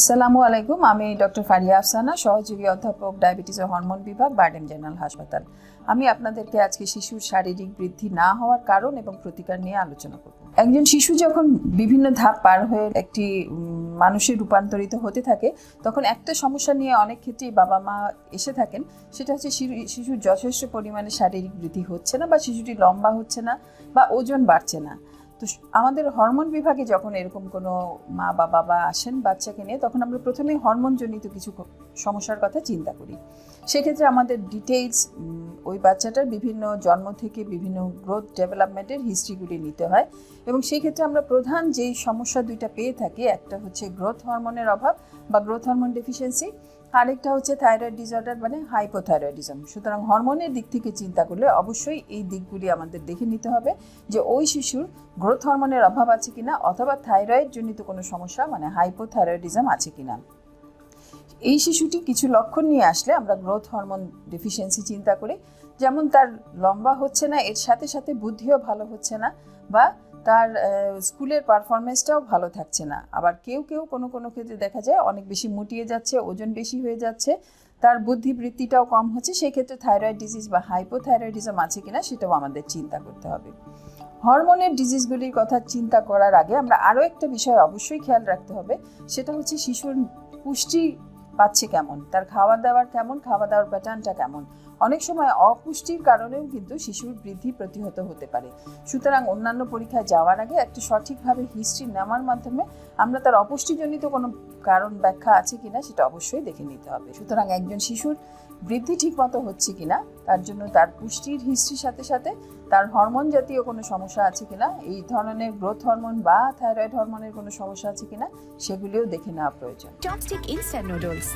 আসসালামু আলাইকুম, আমি ডক্টর ফারিয়া আফসানা, সহযোগী অধ্যাপক, ডায়াবেটিস ও হরমোন বিভাগ বার্ডেন জেনারেল হাসপাতাল। আমি আপনাদেরকে আজকে শিশুর শারীরিক বৃদ্ধি না হওয়ার কারণ এবং প্রতিকার নিয়ে আলোচনা করব। একজন শিশু যখন বিভিন্ন ধাপ পার হয়ে একটি মানুষে রূপান্তরিত হতে থাকে, তখন একটা সমস্যা নিয়ে অনেক ক্ষেত্রেই বাবা মা এসে থাকেন, সেটা হচ্ছে শিশু- শিশুর যথেষ্ট পরিমাণে শারীরিক বৃদ্ধি হচ্ছে না বা শিশুটি লম্বা হচ্ছে না বা ওজন বাড়ছে না। তো আমাদের হরমোন বিভাগে যখন এরকম কোনো মা বা বাবা আসেন বাচ্চাকে নিয়ে, তখন আমরা প্রথমেই হরমোনজনিত কিছু সমস্যার কথা চিন্তা করি। সেক্ষেত্রে আমাদের ডিটেইলস ওই বাচ্চাটার বিভিন্ন জন্ম থেকে বিভিন্ন গ্রোথ ডেভেলপমেন্টের হিস্ট্রিগুলি নিতে হয় এবং সেই ক্ষেত্রে আমরা প্রধান যেই সমস্যা দুইটা পেয়ে থাকি, একটা হচ্ছে গ্রোথ হরমোনের অভাব বা গ্রোথ হরমোন ডেফিসিয়েন্সি আরেকটা হচ্ছে থাইরয়েড ডিসঅর্ডার মানে হাইপোথাইরয়েডিজম সুতরাং হরমোনের দিক থেকে চিন্তা করলে অবশ্যই এই দিকগুলি আমাদের দেখে নিতে হবে যে ওই শিশুর গ্রোথ হরমোনের অভাব আছে কিনা অথবা থাইরয়েড জনিত কোনো সমস্যা মানে হাইপোথাইরয়েডিজম আছে কিনা। এই শিশুটি কিছু লক্ষণ নিয়ে আসলে আমরা গ্রোথ হরমোন ডেফিসিয়েন্সি চিন্তা করি। যেমন তার লম্বা হচ্ছে না, এর সাথে সাথে বুদ্ধিও ভালো হচ্ছে না বা তার স্কুলের পারফরমেন্সটাও ভালো থাকছে না। আবার কেউ কেউ কোনো কোনো ক্ষেত্রে দেখা যায় অনেক বেশি মুটিয়ে যাচ্ছে, ওজন বেশি হয়ে যাচ্ছে, তার বুদ্ধিবৃত্তিটাও কম হচ্ছে সেই ক্ষেত্রে থাইরয়েড ডিজিজ বা হাইপোথাইরয়েডিজম আছে কিনা সেটাও আমাদের চিন্তা করতে হবে। হরমোনের ডিজিজগুলির কথা চিন্তা করার আগে আমরা আরও একটা বিষয় অবশ্যই খেয়াল রাখতে হবে, সেটা হচ্ছে শিশুর পুষ্টি পাচ্ছে কেমন? তার খাওয়া দাওয়ার কেমন? খাওয়া দাওয়ার প্যাটার্নটা কেমন? অনেক সময় অপুষ্টির কারণেও কিন্তু শিশুর বৃদ্ধি প্রতিহত হতে পারে। সুতরাং অন্যান্য পরীক্ষায় যাওয়ার আগে একটি সঠিকভাবে হিস্ট্রি নেওয়ার মাধ্যমে আমরা তার অপুষ্টিজনিত কোনো কারণ ব্যাখ্যা আছে কিনা সেটা অবশ্যই দেখে নিতে হবে। সুতরাং একজন শিশুর বৃদ্ধি ঠিকমতো হচ্ছে কিনা, তার জন্য তার পুষ্টির হিস্ট্রির সাথে সাথে তার হরমোন জাতীয় কোনো সমস্যা আছে কিনা, এই ধরনের গ্রোথ হরমোন বা থাইরয়েড হরমোনের কোনো সমস্যা আছে কিনা, সেগুলিও দেখে নেওয়া প্রয়োজন। নুডলস